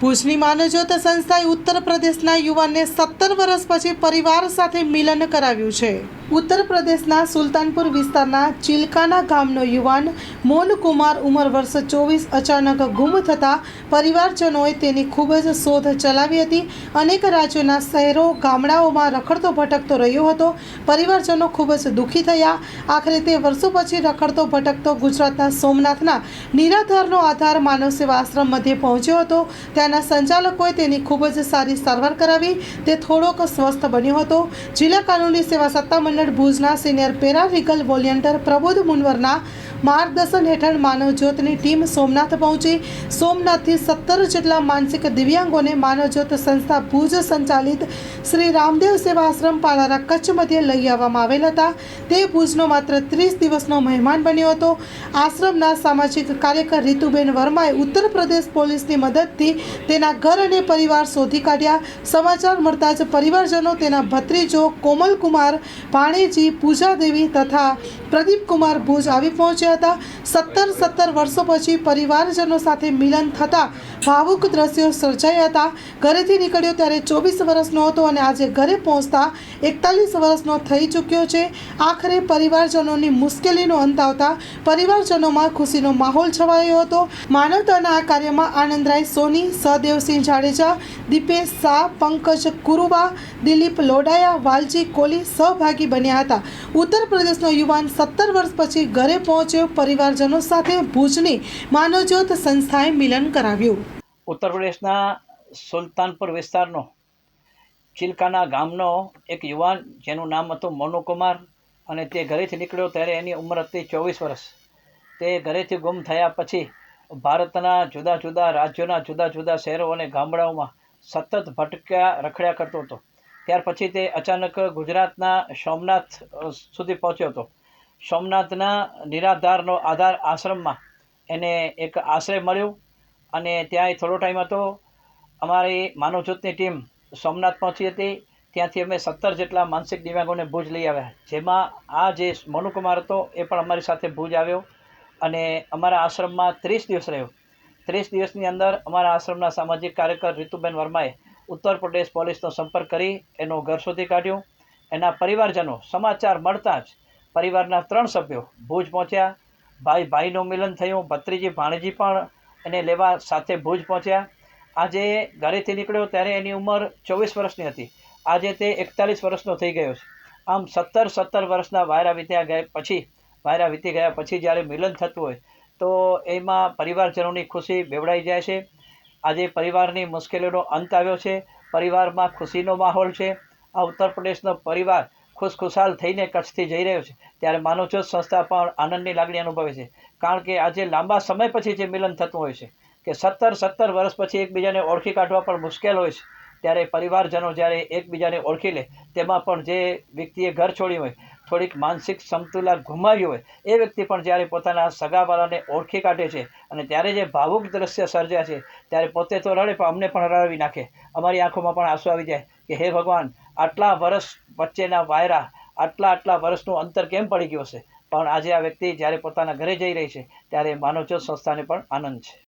ભુજની માનવજ્યોત સંસ્થાએ ઉત્તર પ્રદેશના યુવાનને સત્તર વર્ષ પછી પરિવાર સાથે મિલન કરાવ્યું છે. ઉત્તર પ્રદેશના સુલતાનપુર વિસ્તારના ચિલકાના ગામનો યુવાન મોનકુમાર ઉંમર વર્ષ ચોવીસ અચાનક ગુમ થતાં પરિવારજનોએ તેની ખૂબ જ શોધ ચલાવી હતી. અનેક રાજ્યોના શહેરો, ગામડાઓમાં રખડતો ભટકતો રહ્યો હતો. પરિવારજનો ખૂબ જ દુઃખી થયા. આખરે તે વર્ષો પછી રખડતો ભટકતો ગુજરાતના સોમનાથના નિરાધારનો આધાર માનવ સેવા આશ્રમ મધ્યે પહોંચ્યો હતો. ત્યાંના સંચાલકોએ તેની ખૂબ જ સારી સારવાર કરાવી. તે થોડોક સ્વસ્થ બન્યો હતો. જિલ્લા કાનૂની સેવા સત્તામંડળ ભુજના સિનિયર પેરાલીગલ વોલિયન્ટર પ્રબોધ મુનવરના માર્ગદર્શન હેઠળ માનવજ્યોતની ટીમ સોમનાથ પહોંચી. સોમનાથથી સત્તર જેટલા માનસિક દિવ્યાંગોને માનવજ્યોત સંસ્થા ભુજ સંચાલિત શ્રી રામદેવ સેવા આશ્રમ પાલારા કચ્છ મધ્યે લઈ આવવામાં આવેલ હતા. તે ભુજનો માત્ર ત્રીસ દિવસનો મહેમાન બન્યો હતો. આશ્રમના સામાજિક કાર્યકર રીતુબેન વર્માએ ઉત્તર પ્રદેશ પોલીસની મદદથી તેના ઘર અને પરિવાર શોધી કાઢ્યા. સમાચાર મળતા જ પરિવારજનો તેના ભત્રીજો કોમલકુમાર પાણેજી પૂજાદેવી તથા પ્રદીપકુમાર ભુજ આવી પહોંચ્યા હતા. સત્તર સત્તર વર્ષો પછી પરિવારજનો સાથે મિલન થતાં ભાવુક દ્રશ્યો સર્જાયા હતા. ઘરેથી નીકળ્યો ત્યારે ચોવીસ વર્ષનો હતો અને આજે ઘરે પહોંચતા એકતાલીસ વર્ષનો થઈ ચૂક્યો છે. આખરે પરિવારજનોની મુશ્કેલીનો અંત આવતા પરિવારજનોમાં ખુશીનો માહોલ છવાયો હતો. માનવતાના આ કાર્યમાં આનંદરાય સોની સહદેવસિંહ જાડેજા, દીપેશ શાહ, પંકજ કુરુવા દિલીપ લોડાયા વાલજી કોલી સહભાગી બન્યા હતા. ઉત્તર પ્રદેશનો યુવાન સત્તર વર્ષ પછી ઘરે પહોંચ્યો. પરિવારજનો સાથે ભુજની માનવજ્યોત સંસ્થાએ મિલન કરાવ્યું. ઉત્તર પ્રદેશના સુલતાનપુર વિસ્તારનો ચિલકાના ગામનો એક યુવાન, જેનું નામ હતું મનુકુમાર અને તે ઘરેથી નીકળ્યો ત્યારે એની ઉંમર હતી ચોવીસ વર્ષ. તે ઘરેથી ગુમ થયા પછી ભારતના જુદા જુદા રાજ્યોના જુદા જુદા શહેરો અને ગામડાઓમાં સતત ભટક્યા રખડ્યા કરતો હતો. ત્યાર પછી તે અચાનક ગુજરાતના સોમનાથ સુધી પહોંચ્યો હતો. સોમનાથના નિરાધારનો આધાર આશ્રમમાં એને એક આશ્રય મળ્યો અને ત્યાં એ થોડો ટાઈમ હતો. અમારી માનવજ્યોતની ટીમ સોમનાથ પહોંચી હતી. ત્યાંથી અમે સત્તર જેટલા માનસિક દિવ્યાંગોને ભુજ લઈ આવ્યા. જેમાં આ જે મનુકુમાર હતો એ પણ અમારી સાથે ભુજ આવ્યો. અને અમારા આશ્રમમાં ત્રીસ દિવસ રહ્યો. ત્રીસ દિવસની અંદર અમારા આશ્રમના સામાજિક કાર્યકર રીતુબેન વર્માએ ઉત્તર પ્રદેશ પોલીસનો સંપર્ક કરી એનો ઘર શોધી કાઢ્યો. એના પરિવારજનો સમાચાર મળતા જ પરિવારના ત્રણ સભ્યો ભુજ પહોંચ્યા. ભાઈ ભાઈનું મિલન થયું, ભત્રીજી ભાણેજી પણ એને લેવા સાથે ભુજ પહોંચ્યા. આજે ઘરેથી નીકળ્યો ત્યારે એની ઉંમર ચોવીસ વર્ષની હતી. આજે તે એકતાલીસ વર્ષનો થઈ ગયો છે. આમ સત્તર સત્તર વર્ષના વાયરા વીત્યા ગયા પછી વાયરા વીતી ગયા. પછી જ્યારે મિલન થતું હોય, તો એમાં પરિવારજનોની ખુશી બેવડાઈ જાય છે. આજે પરિવારની મુશ્કેલીનો અંત આવ્યો છે. પરિવારમાં ખુશીનો માહોલ છે. આ ઉત્તર પ્રદેશનો પરિવાર ખુશખુશાલ થઈને કચ્છથી જઈ રહ્યો છે. ત્યારે માનવજ્યોત સંસ્થા પણ આનંદની લાગણી અનુભવે છે. કારણ કે આજે લાંબા સમય પછી જે મિલન થતું હોય છે, કે સત્તર સત્તર વર્ષ પછી એકબીજાને ઓળખી કાઢવા પણ મુશ્કેલ હોય છે. ત્યારે પરિવારજનો જ્યારે એકબીજાને ઓળખી લે, તેમાં પણ જે વ્યક્તિએ ઘર છોડ્યું હોય થોડીક માનસિક સમતુલા ગુમાવી હોય, એ વ્યક્તિ પણ જ્યારે પોતાના સગાવાળાને ઓળખી કાઢે છે અને ત્યારે જે ભાવુક દ્રશ્ય સર્જ્યા છે, ત્યારે પોતે તો રડે પણ અમને પણ રડાવી નાખે. અમારી આંખોમાં પણ આંસુ આવી જાય કે, હે ભગવાન, આટલા વર્ષ વચ્ચેના વાયરા, આટલા આટલા વર્ષનું અંતર કેમ પડી ગયું હશે? પણ આજે આ વ્યક્તિ જ્યારે પોતાના ઘરે જઈ રહી છે, ત્યારે માનવજ્યોત સંસ્થાને પણ આનંદ છે.